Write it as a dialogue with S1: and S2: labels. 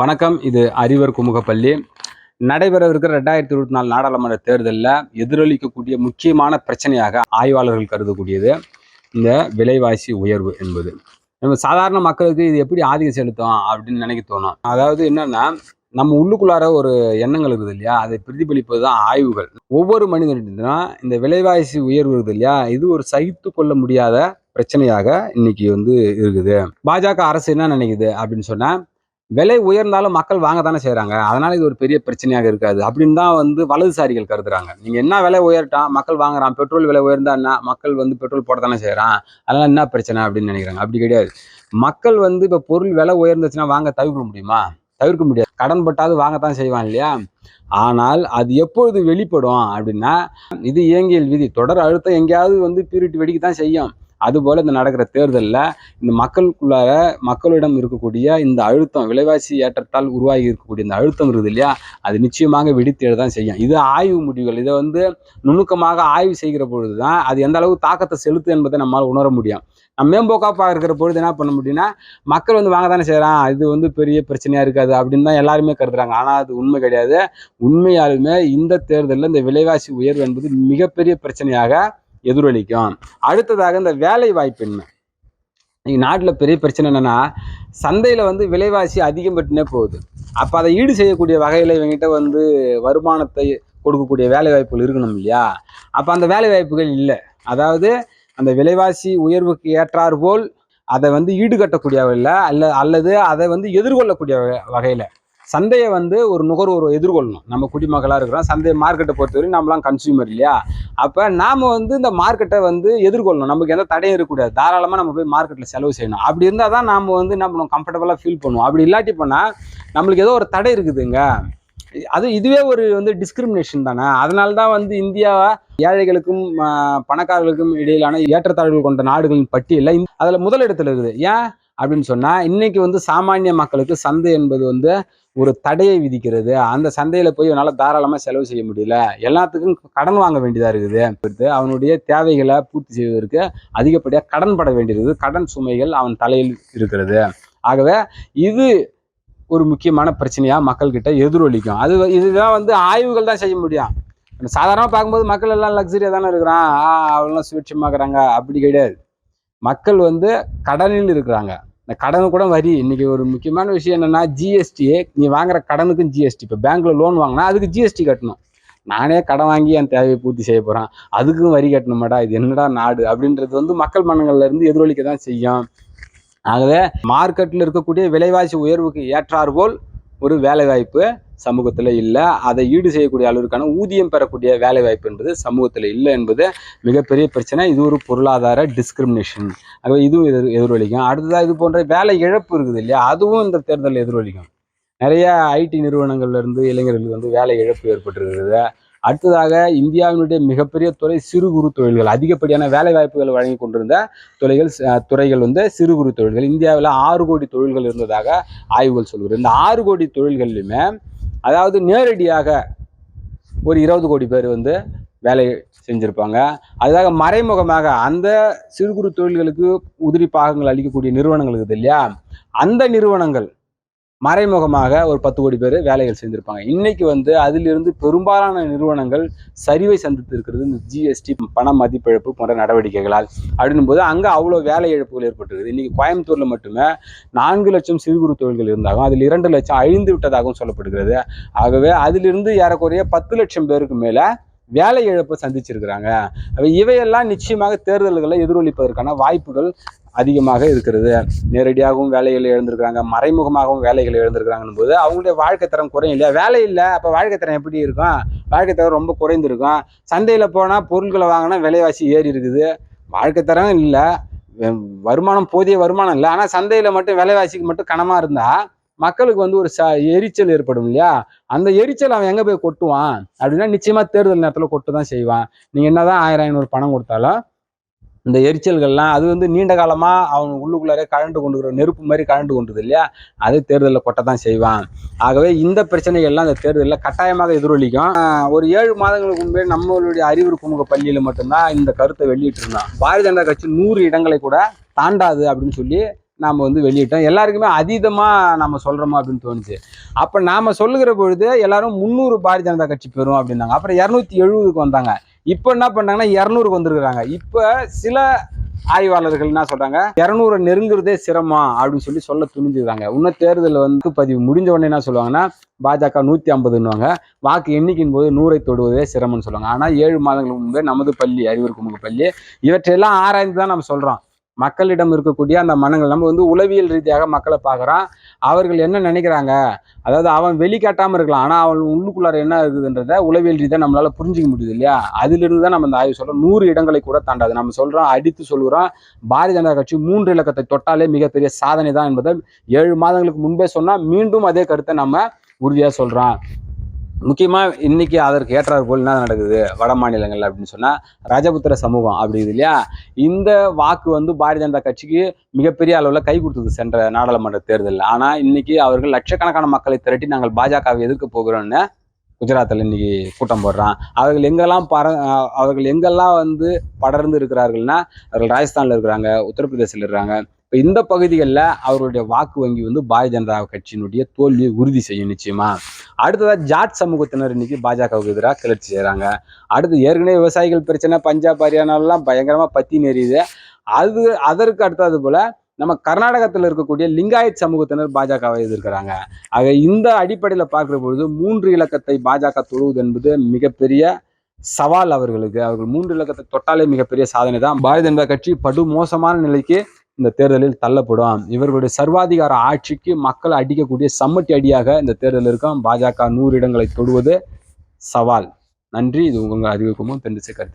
S1: வணக்கம் இது அறிவர் குமுகப்பள்ளி. நடைபெறவிருக்கிற ரெண்டாயிரத்தி இருபத்தி நாலு நாடாளுமன்ற தேர்தலில் எதிரொலிக்கக்கூடிய முக்கியமான பிரச்சனையாக ஆய்வாளர்கள் கருதக்கூடியது இந்த விலைவாசி உயர்வு என்பது. நம்ம சாதாரண மக்களுக்கு இது எப்படி ஆதிக்கம் செலுத்தும் அப்படின்னு நினைக்க தோணும். அதாவது என்னன்னா நம்ம உள்ளுக்குள்ளார ஒரு எண்ணங்கள் இருக்குது இல்லையா? அதை பிரதிபலிப்பது தான் ஆய்வுகள். ஒவ்வொரு மனிதனும் இந்த விலைவாசி உயர்வு இருக்குது இல்லையா? இது ஒரு சகித்து கொள்ள முடியாத பிரச்சனையாக இன்னைக்கு வந்து இருக்குது. பாஜக அரசு என்ன நினைக்குது அப்படின்னு சொன்னா விலை உயர்ந்தாலும் மக்கள் வாங்க தானே செய்கிறாங்க அதனால் இது ஒரு பெரிய பிரச்சனையாக இருக்காது. அப்படின்னு தான் வந்து வலதுசாரிகள் கருதுறாங்க. நீங்கள் என்ன விலை உயர்ட்டான் மக்கள் வாங்குறான் பெட்ரோல் விலை உயர்ந்தா என்ன? மக்கள் வந்து பெட்ரோல் போட தானே செய்கிறான் அதனால் என்ன பிரச்சனை அப்படின்னு நினைக்கிறாங்க. அப்படி கிடையாது. மக்கள் வந்து இப்போ பொருள் விலை உயர்ந்துச்சுன்னா வாங்க தவிர்க்க முடியுமா? தவிர்க்க முடியாது. கடன் பட்டாவது வாங்கத்தான் செய்வான் இல்லையா? ஆனால் அது எப்பொழுது வெளிப்படும் அப்படின்னா இது இயங்கியல் விதி. தொடர் அழுத்தம் எங்கேயாவது வந்து பீரிட்டு வெடிக்க தான் செய்யும். அதுபோல் இந்த நடக்கிற தேர்தலில் இந்த மக்களுக்குள்ளார மக்களிடம் இருக்கக்கூடிய இந்த அழுத்தம் விலைவாசி ஏற்றத்தால் உருவாகி இருக்கக்கூடிய இந்த அழுத்தம் இருக்குது இல்லையா? அது நிச்சயமாக வெடித்து தான் செய்யும். இது ஆய்வு முடிவுகள். இதை வந்து நுணுக்கமாக ஆய்வு செய்கிற பொழுது தான் அது எந்த அளவு தாக்கத்தை செலுத்து என்பதை நம்மால் உணர முடியும். நம்ம மேம்போக்காக இருக்கிற பொழுது என்ன பண்ண முடியும்னா மக்கள் வந்து வாங்க தானே செய்கிறான் இது வந்து பெரிய பிரச்சனையாக இருக்காது அப்படின்னு தான் எல்லாருமே கருதுறாங்க. ஆனால் அது உண்மை கிடையாது. உண்மையாலுமே இந்த தேர்தலில் இந்த விலைவாசி உயர்வு என்பது மிகப்பெரிய பிரச்சனையாக எதிரொலிக்கும். அடுத்ததாக இந்த வேலை வாய்ப்பின்மை இன்னைக்கு நாட்டில் பெரிய பிரச்சனை என்னன்னா சந்தையில் வந்து விலைவாசி அதிகம் பட்டுனே போகுது. அப்போ அதை ஈடு செய்யக்கூடிய வகையில் இவங்ககிட்ட வந்து வருமானத்தை கொடுக்கக்கூடிய வேலை வாய்ப்புகள் இருக்கணும் இல்லையா? அப்போ அந்த வேலை வாய்ப்புகள் இல்லை. அதாவது அந்த விலைவாசி உயர்வுக்கு ஏற்றார் போல் அதை வந்து ஈடுகட்டக்கூடிய வகையில் அல்ல அல்லது அதை வந்து எதிர்கொள்ளக்கூடிய வகையில் சந்தையை வந்து ஒரு நுகர்வோர் எதிர்கொள்ளணும். நம்ம குடிமக்களாக இருக்கிறோம். சந்தை மார்க்கெட்டை பொறுத்தவரை நம்மளாம் கன்சியூமர் இல்லையா? அப்போ நாம் வந்து இந்த மார்க்கெட்டை வந்து எதிர்கொள்ளணும். நமக்கு எந்த தடையும் இருக்கக்கூடாது. தாராளமாக நம்ம போய் மார்க்கெட்டில் செலவு செய்யணும். அப்படி இருந்தால் தான் நாம் வந்து என்ன பண்ணுவோம்? கம்ஃபர்டபுளாக ஃபீல் பண்ணுவோம். அப்படி இல்லாட்டி போனால் நம்மளுக்கு ஏதோ ஒரு தடை இருக்குதுங்க. அது இதுவே ஒரு வந்து டிஸ்கிரிமினேஷன் தானே. அதனால தான் வந்து இந்தியாவை ஏழைகளுக்கும் பணக்காரர்களுக்கும் இடையிலான ஏற்றத்தாழ்வுகள் கொண்ட நாடுகளின் பட்டியலில் அதில் முதலிடத்தில் இருக்குது. ஏன்? அப்படின்னு சொன்னால் இன்னைக்கு வந்து சாமானிய மக்களுக்கு சந்தை என்பது வந்து ஒரு தடையை விதிக்கிறது. அந்த சந்தையில் போய் அவனால் தாராளமாக செலவு செய்ய முடியல. எல்லாத்துக்கும் கடன் வாங்க வேண்டியதாக இருக்குது. அவனுடைய தேவைகளை பூர்த்தி செய்வதற்கு அதிகப்படியாக கடன் பட வேண்டியிருக்குது கடன் சுமைகள் அவன் தலையில் இருக்கிறது. ஆகவே இது ஒரு முக்கியமான பிரச்சனையாக மக்கள்கிட்ட எதிரொலிக்கும். அது இதுதான் வந்து ஆய்வுகள் தான் செய்ய முடியும். சாதாரணமாக பார்க்கும்போது மக்கள் எல்லாம் லக்ஸரியாக தானே இருக்கிறான். ஆ அவெல்லாம் அப்படி கிடையாது. மக்கள் வந்து கடனில் இருக்கிறாங்க. இந்த கடன் கூட வரி. இன்னைக்கு ஒரு முக்கியமான விஷயம் என்னன்னா ஜிஎஸ்டி நீ வாங்குற கடனுக்கும் ஜிஎஸ்டி இப்போ பேங்க்ல லோன் வாங்கினா அதுக்கு ஜிஎஸ்டி கட்டணும். நானே கடன் வாங்கி என் தேவையை பூர்த்தி செய்ய போறேன். அதுக்கும் வரி கட்டணுமாடா இது என்னடா நாடு? அப்படின்றது வந்து மக்கள் மனங்கள்ல இருந்து எதிரொலிக்க தான் செய்யும். ஆகவே மார்க்கெட்டில் இருக்கக்கூடிய விலைவாசி உயர்வுக்கு ஏற்றாற்போல் ஒரு வேலைவாய்ப்பு சமூகத்தில் இல்லை. அதை ஈடு செய்யக்கூடிய அளவிற்கான ஊதியம் பெறக்கூடிய வேலைவாய்ப்பு என்பது சமூகத்தில் இல்லை என்பது மிகப்பெரிய பிரச்சனை. இது ஒரு பொருளாதார டிஸ்கிரிமினேஷன் ஆகவே இதுவும் எதிர் எதிரொலிக்கும். அடுத்ததாக இது போன்ற வேலை இழப்பு இருக்குது இல்லையா? அதுவும் இந்த தேர்தலில் எதிரொலிக்கும். நிறைய ஐடி நிறுவனங்கள்ல இருந்து இளைஞர்களுக்கு வந்து வேலை இழப்பு ஏற்பட்டிருக்கிறது. அடுத்ததாக இந்தியாவினுடைய மிகப்பெரிய துறை சிறு குறு தொழில்கள். அதிகப்படியான வேலை வாய்ப்புகள் வழங்கி கொண்டிருந்த துறைகள் துறைகள் வந்து சிறு குறு தொழில்கள். இந்தியாவில் ஆறு கோடி தொழில்கள் இருந்ததாக ஆய்வுகள் சொல்கிறது இந்த ஆறு கோடி தொழில்கள்லையுமே அதாவது நேரடியாக ஒரு இருபது கோடி பேர் வந்து வேலை செஞ்சுருப்பாங்க. அதுக்காக மறைமுகமாக அந்த சிறு குறு தொழில்களுக்கு உதிரி பாகங்கள் அளிக்கக்கூடிய நிறுவனங்கள் இருக்குது இல்லையா? அந்த நிறுவனங்கள் மறைமுகமாக ஒரு பத்து கோடி பேர் வேலைகள் செஞ்சுருப்பாங்க. இன்னைக்கு வந்து அதிலிருந்து பெரும்பாலான நிறுவனங்கள் சரிவை சந்தித்து இருக்கிறது இந்த ஜிஎஸ்டி பண மதிப்பிழப்பு போன்ற நடவடிக்கைகளால் அப்படின்னும் போது அங்கே அவ்வளோ வேலை இழப்புகள் ஏற்பட்டுருக்குது. இன்னைக்கு கோயம்புத்தூரில் மட்டுமே நான்கு லட்சம் சிறு குறு தொழில்கள் இருந்தாலும் அதில் இரண்டு லட்சம் அழிந்து விட்டதாகவும் சொல்லப்படுகிறது. ஆகவே அதிலிருந்து ஏறக்குறைய பத்து லட்சம் பேருக்கு மேலே வேலை இழப்பை சந்திச்சிருக்கிறாங்க. அப்ப இவையெல்லாம் நிச்சயமாக தேர்தல்களை எதிரொலிப்பதற்கான வாய்ப்புகள் அதிகமாக இருக்கிறது. நேரடியாகவும் வேலைகளை எழுந்திருக்கிறாங்க மறைமுகமாகவும் வேலைகளை இழந்திருக்கிறாங்கன்னும் போது அவங்களுடைய வாழ்க்கை தரம் குறையும் இல்லையா? வேலை இல்லை. அப்போ வாழ்க்கை தரம் எப்படி இருக்கும்? வாழ்க்கை தரம் ரொம்ப குறைந்திருக்கும். சந்தையில் போனால் பொருட்களை வாங்கினா விலைவாசி ஏறி இருக்குது. வாழ்க்கை தரம் இல்லை. வருமானம் போதிய வருமானம் இல்லை. ஆனால் சந்தையில் மட்டும் விலைவாசிக்கு மட்டும் கனமாக இருந்தால் மக்களுக்கு வந்து ஒரு ச எரிச்சல் ஏற்படும் இல்லையா? அந்த எரிச்சல் அவன் எங்கே போய் கொட்டுவான்? அப்படின்னா நிச்சயமாக தேர்தல் நேரத்தில் கொட்டு தான் செய்வான். நீங்கள் என்னதான் ஆயிரம் ஐநூறு பணம் கொடுத்தாலும் இந்த எரிச்சல்கள்லாம் அது வந்து நீண்ட காலமாக அவன் உள்ளுக்குள்ளாரே கழண்டு கொண்டுக்கிற நெருப்பு மாதிரி கழண்டு கொண்டுது இல்லையா? அது தேர்தலில் கொட்ட தான் செய்வான். ஆகவே இந்த பிரச்சனைகள்லாம் இந்த தேர்தலில் கட்டாயமாக எதிரொலிக்கும். ஒரு ஏழு மாதங்களுக்கு முன்பே நம்மளுடைய அறிவுறு குமுக பள்ளியில் மட்டும்தான் இந்த கருத்தை வெளியிட்டிருந்தான். பாரதிய ஜனதா கட்சி நூறு இடங்களை கூட தாண்டாது அப்படின்னு சொல்லி நாம் வந்து வெளியிட்டோம். எல்லாருக்குமே அதீதமாக நம்ம சொல்கிறோமா அப்படின்னு தோணுச்சு. அப்போ நாம் சொல்லுகிற பொழுது எல்லாரும் முந்நூறு பாரதிய ஜனதா கட்சி பெறும் அப்படின்னாங்க. அப்புறம் இரநூத்தி எழுபதுக்கு வந்தாங்க. இப்போ என்ன பண்ணாங்கன்னா இரநூறுக்கு வந்திருக்கிறாங்க. இப்போ சில ஆய்வாளர்கள் என்ன சொல்றாங்க? இரநூறு நெருங்குறதே சிரமம் அப்படின்னு சொல்லி சொல்ல துணிஞ்சுக்கிறாங்க. இன்னும் தேர்தல் வந்து பதிவு முடிஞ்ச உடனே என்ன சொல்லுவாங்கன்னா பாஜக நூற்றி ஐம்பதுன்னுவாங்க. வாக்கு எண்ணிக்கையின் போது நூறை தொடுவதே சிரமம்னு சொல்லுவாங்க. ஆனால் ஏழு மாதங்களுக்கு முன்பே நமது பள்ளி அறிவியல் குமுக பள்ளி இவற்றையெல்லாம் ஆராய்ந்து தான் நம்ம சொல்கிறோம் மக்களிடம் இருக்கக்கூடிய அந்த மனங்கள் நம்ம வந்து உளவியல் ரீதியாக மக்களை பார்க்குறோம் அவர்கள் என்ன நினைக்கிறாங்க? அதாவது அவன் வெளிக்காட்டாமல் இருக்கலாம். ஆனால் அவன் உள்ளுக்குள்ளார என்ன இருக்குதுன்றத உளவியல் ரீதியாக நம்மளால் புரிஞ்சிக்க முடியுது இல்லையா? அதிலிருந்து தான் நம்ம இந்த ஆய்வு சொல்கிறோம் நூறு இடங்களை கூட தாண்டாது. நம்ம சொல்கிறோம் அடித்து சொல்கிறோம் பாரதிய ஜனதா கட்சி மூன்று இலக்கத்தை தொட்டாலே மிகப்பெரிய சாதனை தான் என்பதை ஏழு மாதங்களுக்கு முன்பே சொன்னால் மீண்டும் அதே கருத்தை நம்ம உறுதியாக சொல்கிறோம் முக்கியமாக இன்னைக்கு அதற்கு ஏற்றாறு போல் என்ன நடக்குது? வட மாநிலங்கள் அப்படின்னு சொன்னால் ரஜபுத்திர சமூகம் அப்படிங்குது இல்லையா? இந்த வாக்கு வந்து பாரதிய ஜனதா கட்சிக்கு மிகப்பெரிய அளவில் கை கொடுத்தது சென்ற நாடாளுமன்ற தேர்தலில். ஆனால் இன்னைக்கு அவர்கள் லட்சக்கணக்கான மக்களை திரட்டி நாங்கள் பாஜகவை எதிர்க்க போகிறோம்னு குஜராத்தில் இன்னைக்கு கூட்டம் போடுறான். அவர்கள் எங்கெல்லாம் பர அவர்கள் எங்கெல்லாம் வந்து படர்ந்து இருக்கிறார்கள்னா அவர்கள் ராஜஸ்தானில் இருக்கிறாங்க உத்தரப்பிரதேசில் இருக்கிறாங்க. இப்போ இந்த பகுதிகளில் அவர்களுடைய வாக்கு வங்கி வந்து பாரதிய ஜனதா கட்சியினுடைய தோல்வியை உறுதி செய்யும் நிச்சயமா? அடுத்ததாக ஜாட் சமூகத்தினர் இன்னைக்கு பாஜகவுக்கு எதிராக கிளர்ச்சி செய்கிறாங்க அடுத்து ஏற்கனவே விவசாயிகள் பிரச்சனை பஞ்சாப் ஹரியானாலாம் பயங்கரமாக பத்தி நெறியுது அது அதற்கு அடுத்தது போல நம்ம கர்நாடகத்தில் இருக்கக்கூடிய லிங்காயத் சமூகத்தினர் பாஜகவை எதிர்க்கிறாங்க. ஆக இந்த அடிப்படையில் பார்க்குற பொழுது மூன்று இலக்கத்தை பாஜக தொழுவது என்பது மிகப்பெரிய சவால் அவர்களுக்கு. அவர்கள் மூன்று இலக்கத்தை தொட்டாலே மிகப்பெரிய சாதனை தான் பாரதிய ஜனதா கட்சி படு மோசமான நிலைக்கு இந்த தேர்தலில் தள்ளப்படும். இவர்களுடைய சர்வாதிகார ஆட்சிக்கு மக்கள் அடிக்கக்கூடிய சம்மட்டி அடியாக இந்த தேர்தல் இருக்கும். பாஜக நூறு இடங்களை தொடுவது சவால். நன்றி. இது உங்கள் அறிவிப்புமும் தெரிஞ்சு கருத்து.